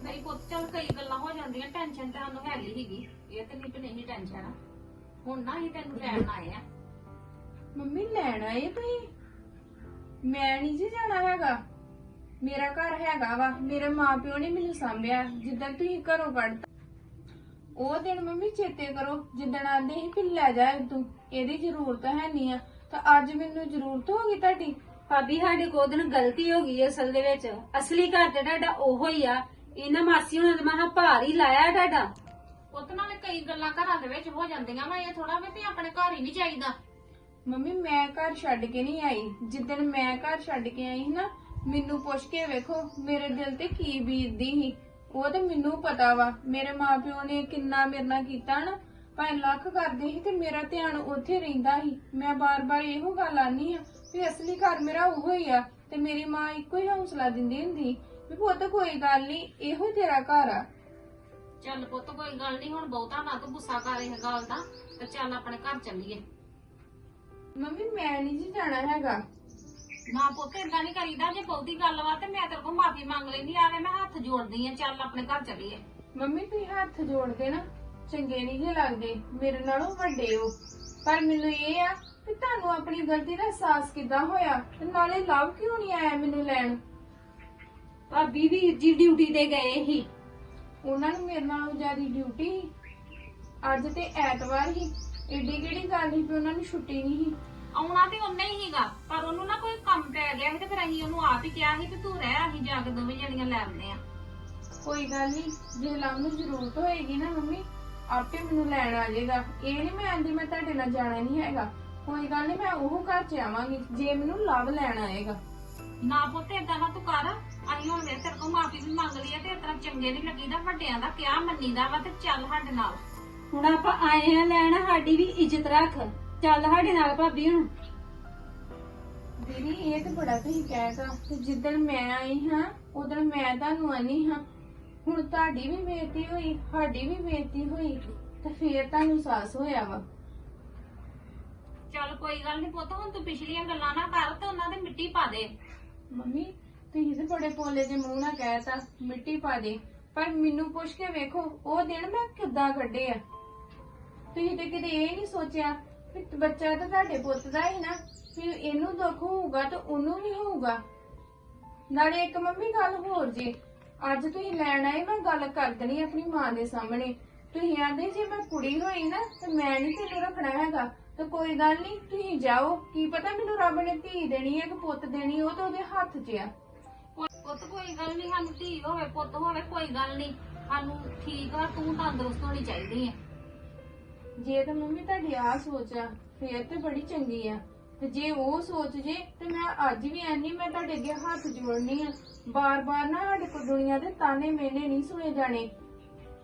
ਨਹੀਂ ਪੁੱਤ ਚੱਲ ਕਈ ਗੱਲਾਂ ਹੋ ਜਾਂਦੀਆਂ ਟੈਨਸ਼ਨ ਤਾਂ ਸਾਨੂੰ ਹੈਗੀ ਹੀਗੀ ਇਹ ਤੇ ਨਹੀਂ ਤੇ ਨਹੀਂ ਟੈਨਸ਼ਨ ਹੁਣ ਨਾ ਹੀ ਤੈਨੂੰ ਲੈਣ ਆਏ ਆ। ਮੰਮੀ ਲੈਣ ਆਏ ਤੁਸੀਂ? ਮੈਂ ਨਹੀਂ ਜੀ ਜਾਣਾ ਹੈਗਾ। ਮੇਰਾ ਘਰ ਹੈਗਾ ਵਾ। ਮੇਰੇ ਮਾਪਿਓ ਨੇ ਮੈਨੂੰ ਸਾਂਭਿਆ। ਜਿੱਦਾਂ ਤੁਸੀਂ ਘਰੋਂ ਕੱਢਤਾ। ਉਹ ਦਿਨ ਮੰਮੀ ਚੇਤੇ ਕਰੋ ਜਿੱਦਣ ਆਂਦੇ ਸੀ ਕਿ ਲੈ ਜਾ ਤੂੰ ਇਹਦੀ ਜ਼ਰੂਰਤ ਹੈ ਨਹੀਂ ਆ। ਤਾਂ ਅੱਜ ਮੈਨੂੰ ਜ਼ਰੂਰਤ ਹੋ ਗਈ ਤੁਹਾਡੀ? ਭਾਬੀ ਸਾਡੇ ਕੋਲ ਦਿਨ ਗਲਤੀ ਹੋ ਗਈ ਅਸਲ ਦੇ ਵਿੱਚ। ਅਸਲੀ ਘਰ ਤੇ ਤੁਹਾਡਾ ਉਹੋ ਹੀ ਆ। ਇਹਨਾਂ ਮਾਸੀ ਹੁਣਾਂ ਦਾ ਮਹਾ ਭਾਰ ਹੀ ਲਾਇਆ ਤੁਹਾਡਾ। ਪੁੱਤ ਨਾਲੇ ਕਈ ਗੱਲਾਂ ਘਰਾਂ ਦੇ ਵਿੱਚ ਹੋ ਜਾਂਦੀਆਂ ਵਾ ਇਹ ਥੋੜਾ ਵੀ ਤੇ ਆਪਣੇ ਘਰ ਹੀ ਨਹੀਂ ਚਾਹੀਦਾ। ਮੰਮੀ ਮੈਂ ਘਰ ਛੱਡ ਕੇ ਨਹੀਂ ਆਈ। ਜਿੱਦਣ ਮੈਂ ਘਰ ਛੱਡ ਕੇ ਆਈ ਸੀ ਨਾ ਮੈਨੂੰ ਪੁੱਛ ਕੇ ਵੇਖੋ ਮੇਰੇ ਦਿਲ ਤੇ ਕੀ ਬੀਤਦੀ ਸੀ। ਉਹ ਤੇ ਮੈਨੂੰ ਪਤਾ ਵਾ। ਮੇਰੇ ਮਾਪਿਓ ਨੇ ਕਿੰਨਾ ਮੇਰੇ ਨਾਲ ਕੀਤਾ ਨਾ। ਭਾਵੇਂ ਲੱਖ ਕਰਦੇ ਸੀ ਤੇ ਮੇਰਾ ਧਿਆਨ ਉੱਥੇ ਰਹਿੰਦਾ ਸੀ। ਮੈਂ ਬਾਰ-ਬਾਰ ਇਹੋ ਗੱਲ ਆਨੀ ਆ ਵੀ ਅਸਲੀ ਘਰ ਮੇਰਾ ਉਹੋ ਹੀ ਆ ਤੇ ਮੇਰੀ ਮਾਂ ਇੱਕੋ ਹੀ ਹੌਸਲਾ ਦਿੰਦੀ ਹੁੰਦੀ। ਵੀ ਪੁੱਤ ਕੋਈ ਗੱਲ ਨਹੀਂ ਇਹੋ ਤੇਰਾ ਘਰ ਆ। ਚੱਲ ਪੁੱਤ ਕੋਈ ਗੱਲ ਨਹੀਂ ਹੁਣ ਬਹੁਤਾ ਨਾ ਤੂੰ ਗੁੱਸਾ ਕਰ ਇਹ ਗੱਲ ਦਾ ਤੇ ਚੱਲ ਆਪਣੇ ਘਰ ਚੱਲੀਏ। ਮੰਮੀ ਮੈਂ ਨਹੀਂ ਜੀ ਜਾਣਾ ਹੈਗਾ। ਨਾ ਪੁੱਤ ਏਦਾਂ ਨਹੀਂ ਕਰੀਦਾ ਜੇ ਬਹੁਤੀ ਗੱਲ ਵਾ ਤੇ ਮੈਂ ਤੇਰੇ ਕੋਲ ਮਾਫੀ ਮੰਗ ਲੈਂਦੀ ਆਵੇ ਮੈਂ ਹੱਥ ਜੋੜਦੀ ਆ ਚੱਲ ਆਪਣੇ ਘਰ ਚੱਲੀਏ। ਮੰਮੀ ਤੁਸੀਂ ਹੱਥ ਜੋੜਦੇ ਨਾ ਚੰਗੇ ਨਹੀਂ ਜੇ ਲੱਗਦੇ ਮੇਰੇ ਨਾਲੋਂ ਵੱਡੇ ਹੋ। ਪਰ ਮੈਨੂੰ ਇਹ ਆ ਕਿ ਤੁਹਾਨੂੰ ਆਪਣੀ ਗਲਤੀ ਦਾ ਅਹਿਸਾਸ ਕਿੱਦਾਂ ਹੋਇਆ ਤੇ ਨਾਲੇ ਲਵ ਕਿਉਂ ਨਹੀਂ ਆਇਆ ਮੈਨੂੰ ਲੈਣ? ਭਾਬੀ ਵੀਰ ਜੀ ਡਿਊਟੀ ਤੇ ਗਏ ਸੀ। ਉਹਨਾਂ ਨੂੰ ਮੇਰੇ ਨਾਲੋਂ ਜ਼ਿਆਦਾ ਡਿਊਟੀ ਸੀ। ਅੱਜ ਤੇ ਐਤਵਾਰ ਸੀ। ਏਡੀ ਕਿਹੜੀ ਗੱਲ ਸੀ ਵੀ ਉਹਨਾਂ ਨੂੰ ਛੁੱਟੀ ਨਹੀਂ ਸੀ? ਆਉਣਾ ਤੇ ਉਹਨੇ ਹੀ ਹੀਗਾ ਪਰ ਉਹਨੂੰ ਨਾ ਕੋਈ ਕੰਮ ਪੈ ਗਿਆ ਸੀ ਤੇ ਫਿਰ ਅਸੀਂ ਉਹਨੂੰ ਆਪ ਹੀ ਕਿਹਾ ਸੀ ਕਿ ਤੂੰ ਰਹਿ ਅਸੀਂ ਜਾ ਕੇ ਦੋਵੇਂ ਜਣੀਆਂ ਲੈ ਆਉਂਦੇ ਆ ਕੋਈ ਗੱਲ ਨਹੀਂ ਜੇ ਲਵ ਨੂੰ ਜ਼ਰੂਰਤ ਹੋਏਗੀ ਨਾ ਮੰਮੀ ਆਪੇ ਮੈਨੂੰ ਲੈਣ ਆ ਜਾਏਗਾ। ਇਹ ਨਹੀਂ ਮੈਂ ਆਂਦੀ ਮੈਂ ਤੁਹਾਡੇ ਨਾਲ ਜਾਣਾ ਨਹੀਂ ਹੈਗਾ। ਕੋਈ ਗੱਲ ਨਹੀਂ ਮੈਂ ਉਹ ਘਰ ਚ ਆਵਾਂਗੀ ਜੇ ਮੈਨੂੰ ਲਵ ਲੈਣ ਆਏਗਾ। ਨਾ ਪੁੱਤ ਏਦਾਂ ਨਾ ਤੂੰ ਕਰ ਅਸੀਂ ਹੁਣ ਵੇ ਤੇਰੇ ਕੋਲ ਮਾਫੀ ਵੀ ਮੰਗ ਲਈ ਆ ਤੇ ਇਸ ਤਰ੍ਹਾਂ ਚੰਗੇ ਨਹੀਂ ਲੱਗੀਦਾ ਵੱਡਿਆਂ ਦਾ ਕਿਹਾ ਮੰਨੀਦਾ ਵਾ ਤੇ ਚੱਲ ਸਾਡੇ ਨਾਲ। ਹੁਣ ਆਪਾਂ ਆਏ ਆ ਲੈਣ ਸਾਡੀ ਵੀ ਇੱਜ਼ਤ ਰੱਖ। ਚੱਲ ਸਾਡੇ ਨਾਲ ਭਾਬੀ ਹੁਣ। ਦੀਦੀ ਇਹ ਤਾਂ ਬੜਾ ਤੁਸੀਂ ਕਹਿਤਾ ਤੇ। ਜਿੱਦਣ ਮੈਂ ਆਈ ਹਾਂ ਉਦੋਂ ਮੈਂ ਤੁਹਾਨੂੰ ਆਨੀ ਹਾਂ। ਹੁਣ ਤੁਹਾਡੀ ਵੀ ਬੇਇੱਜ਼ਤੀ ਹੋਈ ਸਾਡੀ ਵੀ ਬੇਇੱਜ਼ਤੀ ਹੋਈ ਤੇ ਫੇਰ ਤੁਹਾਨੂੰ ਸਾਹਸ ਹੋਇਆ ਵਾ। ਚੱਲ ਕੋਈ ਗੱਲ ਨਹੀਂ ਪੁੱਤ ਹੁਣ ਤੂੰ ਪਿਛਲੀਆਂ ਗੱਲਾਂ ਨਾ ਕਰ ਤੇ ਉਹਨਾਂ ਦੇ ਮਿੱਟੀ ਪਾ ਦੇ। ਮੰਮੀ ਤੁਸੀਂ ਤੇ ਬੜੇ ਪੋਲੇ ਦੇ ਮੂੰਹ ਨਾਲ ਕਹਿਤਾ ਮਿੱਟੀ ਪਾ ਦੇ। ਪਰ ਮੈਨੂੰ ਪੁੱਛ ਕੇ ਵੇਖੋ ਉਹ ਦਿਨ ਮੈਂ ਕਿੱਦਾਂ ਕੱਢੇ ਆ? ਤੁਸੀਂ ਤੇ ਕਿਤੇ ਇਹ ਨਹੀਂ ਸੋਚਿਆ ਕਿ ਬੱਚਾ ਤਾਂ ਤੁਹਾਡੇ ਪੁੱਤ ਦਾ ਹੀ ਨਾ, ਫਿਰ ਇਹਨੂੰ ਦੁੱਖ ਹੋਊਗਾ ਤਾਂ ਉਹਨੂੰ ਵੀ ਹੋਊਗਾ। ਨਾਲੇ ਇੱਕ ਮੰਮੀ ਗੱਲ ਹੋਰ ਜੀ, ਅੱਜ ਤੁਸੀਂ ਲੈਣ ਆਏ, ਮੈਂ ਗੱਲ ਕਰ ਦੇਣੀ ਆਪਣੀ ਮਾਂ ਦੇ ਸਾਹਮਣੇ। ਤੁਸੀਂ ਆਂਦੇ ਜੇ ਮੈਂ ਕੁੜੀ ਹੋਈ ਨਾ, ਤੇ ਮੈਂ ਨਹੀਂ ਤੈਨੂੰ ਰੱਖਣਾ ਹੈਗਾ, ਤੇ ਕੋਈ ਗੱਲ ਨਹੀਂ ਤੁਸੀਂ ਜਾਓ। ਕੀ ਪਤਾ ਮੈਨੂੰ ਰੱਬ ਨੇ ਧੀ ਦੇਣੀ ਹੈ ਕਿ ਪੁੱਤ ਦੇਣੀ, ਉਹ ਤਾਂ ਉਹਦੇ ਹੱਥ 'ਚ ਆ। ਪੁੱਤ ਕੋਈ ਗੱਲ ਨਹੀਂ ਸਾਨੂੰ ਧੀ ਹੋਵੇ, ਪੁੱਤ ਹੋਵੇ, ਕੋਈ ਗੱਲ ਨਹੀਂ ਸਾਨੂੰ ਠੀਕ ਆ, ਤੂੰ ਤੰਦਰੁਸਤ ਹੋਣੀ ਚਾਹੀਦੀ ਹੈ ਜੇ ਤਾਂ ਮੰਮੀ ਤੁਹਾਡੀ ਆ ਸੋਚ ਆ ਫੇਰ ਤੇ ਬੜੀ ਚੰਗੀ ਆ। ਤੇ ਜੇ ਉਹ ਸੋਚ ਜੇ ਤੇ ਮੈਂ ਅੱਜ ਵੀ ਆਨੀ ਮੈਂ ਤੁਹਾਡੇ ਅੱਗੇ ਹੱਥ ਜੋੜਨੀ ਆ। ਬਾਰ-ਬਾਰ ਨਾ ਸਾਡੇ ਕੋਲ ਦੁਨੀਆ ਦੇ ਤਾਨੇ ਮੇਨੇ ਨਹੀਂ ਸੁਣੇ ਜਾਣੇ।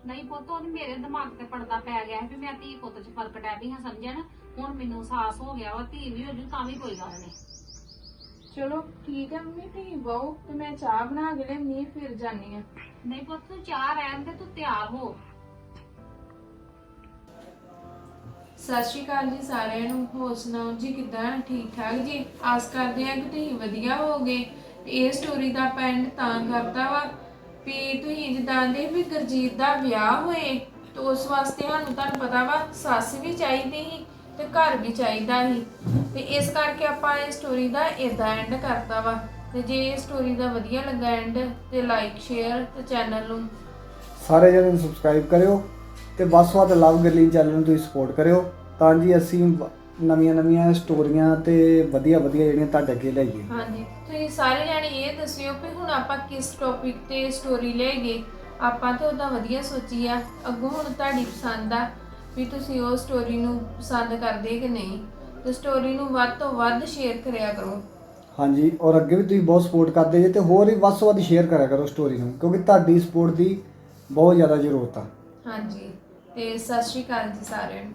ਨਹੀਂ ਪੁੱਤ ਉਹ ਮੇਰੇ ਦਿਮਾਗ ਤੇ ਪੜਦਾ ਪੈ ਗਿਆ ਸੀ ਵੀ ਮੈਂ ਧੀ ਪੁੱਤ 'ਚ ਫ਼ਰਕ ਡੈ ਪਈ ਹਾਂ ਸਮਝਣ ਹੁਣ ਮੈਨੂੰ ਅਹਿਸਾਸ ਹੋ ਗਿਆ ਵਾ ਧੀ ਵੀ ਹੋ ਜੂ ਤਾਂ ਵੀ ਕੋਈ ਗੱਲ ਨਹੀਂ। ਚਲੋ ਠੀਕ ਹੈ ਮੰਮੀ ਤੁਸੀਂ ਬਹੁ ਤੇ ਮੈਂ ਚਾਹ ਬਣਾ ਕੇ ਆ ਫਿਰ ਜਾਨੀ ਆ ਨਹੀਂ ਪੁੱਤ ਤੂੰ ਚਾਹ ਰਹਿਣ ਤੇ ਤੂੰ ਤਿਆਰ ਹੋ। ਸਤਿ ਸ਼੍ਰੀ ਅਕਾਲ ਜੀ ਸਾਰਿਆਂ ਨੂੰ, ਹੋਰ ਸੁਣਾਓ ਜੀ, ਕਿਦਾਂ ਠੀਕ ਠਾਕ ਜੀ? ਆਸ ਕਰਦੇ ਹਾਂ ਕਿ ਤੁਸੀਂ ਵਧੀਆ ਹੋਗੇ ਤੇ ਇਹ ਸਟੋਰੀ ਦਾ ਪੈਂਡ ਤਾਂ ਕਰਦਾ ਵਾ ਵੀ ਤੁਸੀਂ ਜਿੱਦਾਂ ਦੇ ਵੀ ਗੁਰਜੀਤ ਦਾ ਵਿਆਹ ਹੋਏ, ਤੇ ਉਸ ਵਾਸਤੇ ਸਾਨੂੰ ਤੁਹਾਨੂੰ ਪਤਾ ਵਾ, ਸੱਸ ਵੀ ਚਾਹੀਦੀ ਸੀ ਤੇ ਘਰ ਵੀ ਚਾਹੀਦਾ ਸੀ। ਤੇ ਇਸ ਕਰਕੇ ਆਪਾਂ ਇਹ ਸਟੋਰੀ ਦਾ ਇਦਾਂ ਐਂਡ ਕਰਤਾ ਵਾ। ਤੇ ਜੇ ਇਹ ਸਟੋਰੀ ਦਾ ਵਧੀਆ ਲੱਗਾ ਐਂਡ ਤੇ ਲਾਈਕ ਸ਼ੇਅਰ ਤੇ ਚੈਨਲ ਨੂੰ ਸਾਰੇ ਜਣੇ ਨੂੰ ਸਬਸਕ੍ਰਾਈਬ ਕਰਿਓ ਤੇ ਬਸ ਵੱਧ ਲਵ ਗਰਲੀਨ ਚੈਨਲ ਨੂੰ ਤੁਸੀਂ ਸਪੋਰਟ ਕਰਿਓ। ਤਾਂ ਜੀ ਅਸੀਂ ਨਵੀਆਂ ਨਵੀਆਂ ਸਟੋਰੀਆਂ ਤੇ ਵਧੀਆ ਵਧੀਆ ਜਿਹੜੀਆਂ ਤੁਹਾਡੇ ਅੱਗੇ ਲਿਆਈਏ। ਹਾਂਜੀ ਤੁਸੀਂ ਸਾਰੇ ਜਾਣੇ ਇਹ ਦੱਸਿਓ ਕਿ ਹੁਣ ਆਪਾਂ ਕਿਸ ਟੌਪਿਕ ਤੇ ਸਟੋਰੀ ਲਏਗੇ ਆਪਾਂ ਤੇ ਉਹਦਾ ਵਧੀਆ ਸੋਚੀ ਆ। ਅੱਗੋਂ ਹੁਣ ਤੁਹਾਡੀ ਪਸੰਦ ਆ ਵੀ ਤੁਸੀਂ ਉਹ ਸਟੋਰੀ ਨੂੰ ਪਸੰਦ ਕਰਦੇ ਕਿ ਨਹੀਂ। ਤੇ ਸਟੋਰੀ ਨੂੰ ਵੱਧ ਤੋਂ ਵੱਧ ਸ਼ੇਅਰ ਕਰਿਆ ਕਰੋ। ਹਾਂਜੀ ਔਰ ਅੱਗੇ ਵੀ ਤੁਸੀਂ ਬਹੁਤ ਸਪੋਰਟ ਕਰਦੇ ਜੇ ਤੇ ਹੋਰ ਵੀ ਵੱਧ ਤੋਂ ਵੱਧ ਸ਼ੇਅਰ ਕਰਿਆ ਕਰੋ ਸਟੋਰੀ ਨੂੰ ਕਿਉਂਕਿ ਤੁਹਾਡੀ ਸਪੋਰਟ ਦੀ ਬਹੁਤ ਜ਼ਿਆਦਾ ਜ਼ਰੂਰਤ ਆ। ਹਾਂਜੀ ਤੇ ਸਤਿ ਸ਼੍ਰੀ ਅਕਾਲ ਜੀ ਸਾਰਿਆਂ ਨੂੰ।